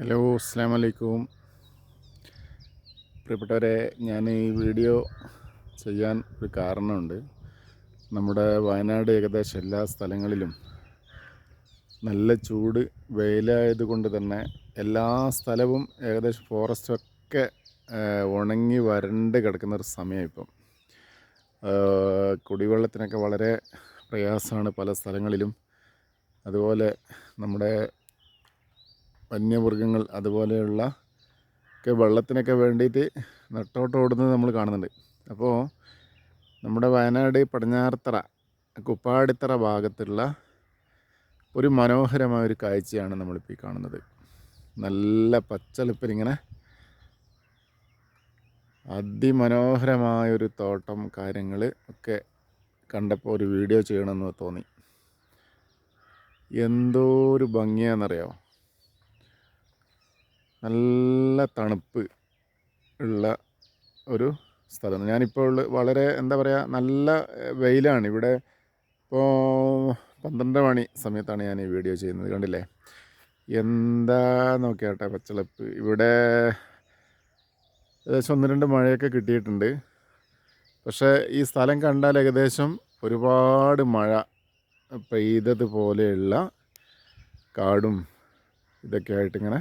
Hello അസ്സാം വലൈക്കും പ്രിയപ്പെട്ടവരെ ഞാൻ ഈ വീഡിയോ ചെയ്യാൻ ഒരു കാരണമുണ്ട്. നമ്മുടെ വയനാട് ഏകദേശം എല്ലാ സ്ഥലങ്ങളിലും നല്ല ചൂട് വെയിലായതുകൊണ്ട് തന്നെ എല്ലാ സ്ഥലവും ഏകദേശം ഫോറസ്റ്റൊക്കെ ഉണങ്ങി വരണ്ട് കിടക്കുന്ന ഒരു സമയം ഇപ്പം കുടിവെള്ളത്തിനൊക്കെ വളരെ പ്രയാസമാണ് പല സ്ഥലങ്ങളിലും. അതുപോലെ നമ്മുടെ വന്യമൃഗങ്ങൾ അതുപോലെയുള്ള ഒക്കെ വെള്ളത്തിനൊക്കെ വേണ്ടിയിട്ട് നെട്ടോട്ടം നമ്മൾ കാണുന്നുണ്ട്. അപ്പോൾ നമ്മുടെ വയനാട് പടിഞ്ഞാറത്തറ കുപ്പാടിത്തറ ഭാഗത്തുള്ള ഒരു മനോഹരമായ ഒരു കാഴ്ചയാണ് നമ്മളിപ്പോൾ ഈ കാണുന്നത്. നല്ല പച്ചളിപ്പിലിങ്ങനെ അതിമനോഹരമായൊരു തോട്ടം കാര്യങ്ങൾ ഒക്കെ കണ്ടപ്പോൾ ഒരു വീഡിയോ ചെയ്യണമെന്ന് തോന്നി. എന്തോ ഒരു ഭംഗിയാണെന്നറിയാമോ നല്ല തണുപ്പ് ഉള്ള ഒരു സ്ഥലം. ഞാനിപ്പോൾ ഉള്ള വളരെ എന്താ പറയുക നല്ല വെയിലാണ്. ഇവിടെ ഇപ്പോൾ പന്ത്രണ്ട് മണി സമയത്താണ് ഞാൻ ഈ വീഡിയോ ചെയ്യുന്നത്. കണ്ടില്ലേ? എന്താ നോക്കിയാട്ടെ പച്ചളപ്പ്. ഇവിടെ ഏകദേശം ഒന്ന് രണ്ട് മഴയൊക്കെ കിട്ടിയിട്ടുണ്ട്. പക്ഷേ ഈ സ്ഥലം കണ്ടാൽ ഏകദേശം ഒരുപാട് മഴ പെയ്തതുപോലെയുള്ള കാടും ഇതൊക്കെ ആയിട്ടിങ്ങനെ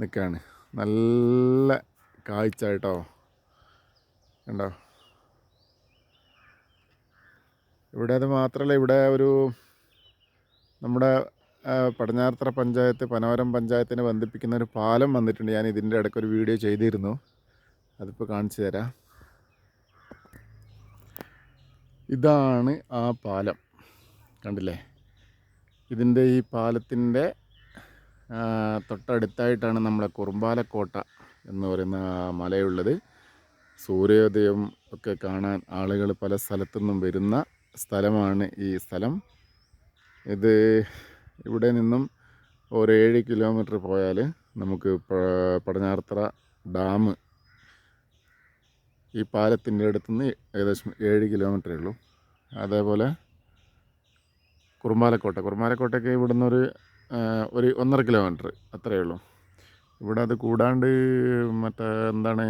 നിൽക്കുകയാണ് നല്ല കാഴ്ച കേട്ടോ കണ്ടോ? ഇവിടെ അത് മാത്രമല്ല ഇവിടെ ഒരു നമ്മുടെ പടിഞ്ഞാറത്തറ പഞ്ചായത്ത് പനോരം പഞ്ചായത്തിനെ ബന്ധിപ്പിക്കുന്ന ഒരു പാലം വന്നിട്ടുണ്ട്. ഞാൻ ഇതിന്റെ ഇടയ്ക്ക് ഒരു വീഡിയോ ചെയ്തിരുന്നു. അതിപ്പോൾ കാണിച്ചു തരാം. ഇതാണ് ആ പാലം. കണ്ടില്ലേ? ഇതിന്റെ ഈ പാലത്തിന്റെ തൊട്ടടുത്തായിട്ടാണ് നമ്മളെ കുറുമ്പാലക്കോട്ട എന്ന് പറയുന്ന മലയുള്ളത്. സൂര്യോദയം ഒക്കെ കാണാൻ ആളുകൾ പല സ്ഥലത്തു നിന്നും വരുന്ന സ്ഥലമാണ് ഈ സ്ഥലം. ഇത് ഇവിടെ നിന്നും ഒരു ഏഴ് കിലോമീറ്റർ പോയാൽ നമുക്ക് പടഞ്ഞാർത്തറ ഡാം ഈ പാലത്തിന്റെ അടുത്തുനിന്ന് ഏകദേശം ഏഴ് കിലോമീറ്ററേ ഉള്ളൂ. അതേപോലെ കുറുമ്പാലക്കോട്ട. കുറുമ്പാലക്കോട്ടയ്ക്ക് ഇവിടുന്ന് ഒരു ഒരു ഒന്നര കിലോമീറ്റർ അത്രയേ ഉള്ളൂ. ഇവിടെ അത് കൂടാണ്ട് മറ്റേ എന്താണ്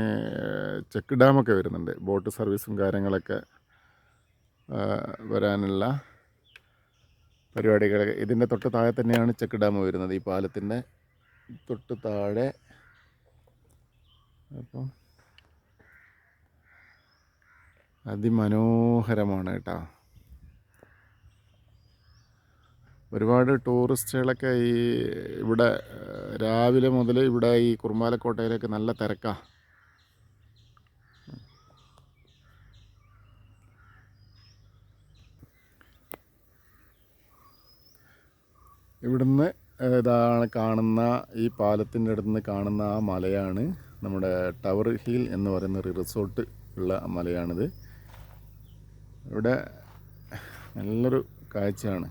ചെക്ക് ഡാമൊക്കെ വരുന്നുണ്ട്. ബോട്ട് സർവീസും കാര്യങ്ങളൊക്കെ വരാനുള്ള പരിപാടികളൊക്കെ ഇതിന്റെ തൊട്ട് താഴെ തന്നെയാണ് ചെക്ക് ഡാം വരുന്നത് ഈ പാലത്തിന്റെ തൊട്ട് താഴെ. അപ്പം അതിമനോഹരമാണ് കേട്ടോ. ഒരുപാട് ടൂറിസ്റ്റുകളൊക്കെ ഈ ഇവിടെ രാവിലെ മുതൽ ഇവിടെ ഈ കുറുമ്പാലക്കോട്ടയിലേക്ക് നല്ല തിരക്കാണ് ഇവിടുന്ന് ഇതാണ് കാണുന്ന ഈ പാലത്തിന്റെ അടുത്ത് കാണുന്ന ആ മലയാണ്. നമ്മുടെ ടവർ ഹിൽ എന്ന് പറയുന്ന ഒരു റിസോർട്ട് ഉള്ള മലയാണിത്. ഇവിടെ നല്ലൊരു കാഴ്ചയാണ്.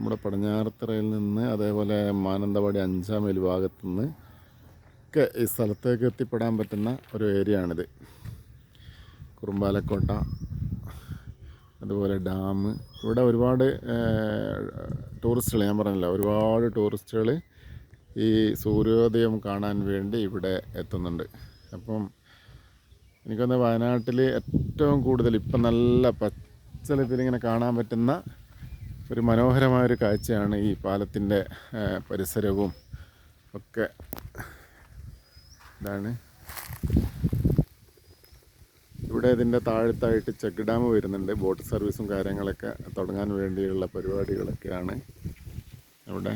നമ്മുടെ പടിഞ്ഞാറത്തറയിൽ നിന്ന് അതേപോലെ മാനന്തവാടി അഞ്ചാം മേൽ ഭാഗത്തു നിന്ന് ഒക്കെ ഈ സ്ഥലത്തേക്ക് എത്തിപ്പെടാൻ പറ്റുന്ന ഒരു ഏരിയ ആണിത് കുറുമ്പാലക്കോട്ട അതുപോലെ ഡാം. ഇവിടെ ഒരുപാട് ടൂറിസ്റ്റുകൾ ഞാൻ പറഞ്ഞില്ല ഒരുപാട് ടൂറിസ്റ്റുകൾ ഈ സൂര്യോദയം കാണാൻ വേണ്ടി ഇവിടെ എത്തുന്നുണ്ട്. അപ്പം എനിക്കൊന്ന് വയനാട്ടിൽ ഏറ്റവും കൂടുതൽ ഇപ്പം നല്ല പച്ചലത്തിൽ ഇങ്ങനെ കാണാൻ പറ്റുന്ന ഒരു മനോഹരമായൊരു കാഴ്ചയാണ് ഈ പാലത്തിന്റെ പരിസരവും ഒക്കെ. ഇതാണ്. ഇവിടെ ഇതിന്റെ താഴത്തായിട്ട് ചെക്ക് ഡാം വരുന്നുണ്ട്. ബോട്ട് സർവീസും കാര്യങ്ങളൊക്കെ തുടങ്ങാൻ വേണ്ടിയുള്ള പരിപാടികളൊക്കെയാണ് ഇവിടെ.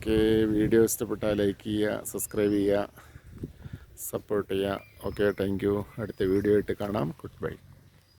ഓക്കെ വീഡിയോ ഇഷ്ടപ്പെട്ടാൽ ലൈക്ക് ചെയ്യുക സബ്സ്ക്രൈബ് ചെയ്യുക സപ്പോർട്ട് ചെയ്യുക. Okay thank you. അടുത്ത വീഡിയോ ആയിട്ട് കാണാം. Good bye.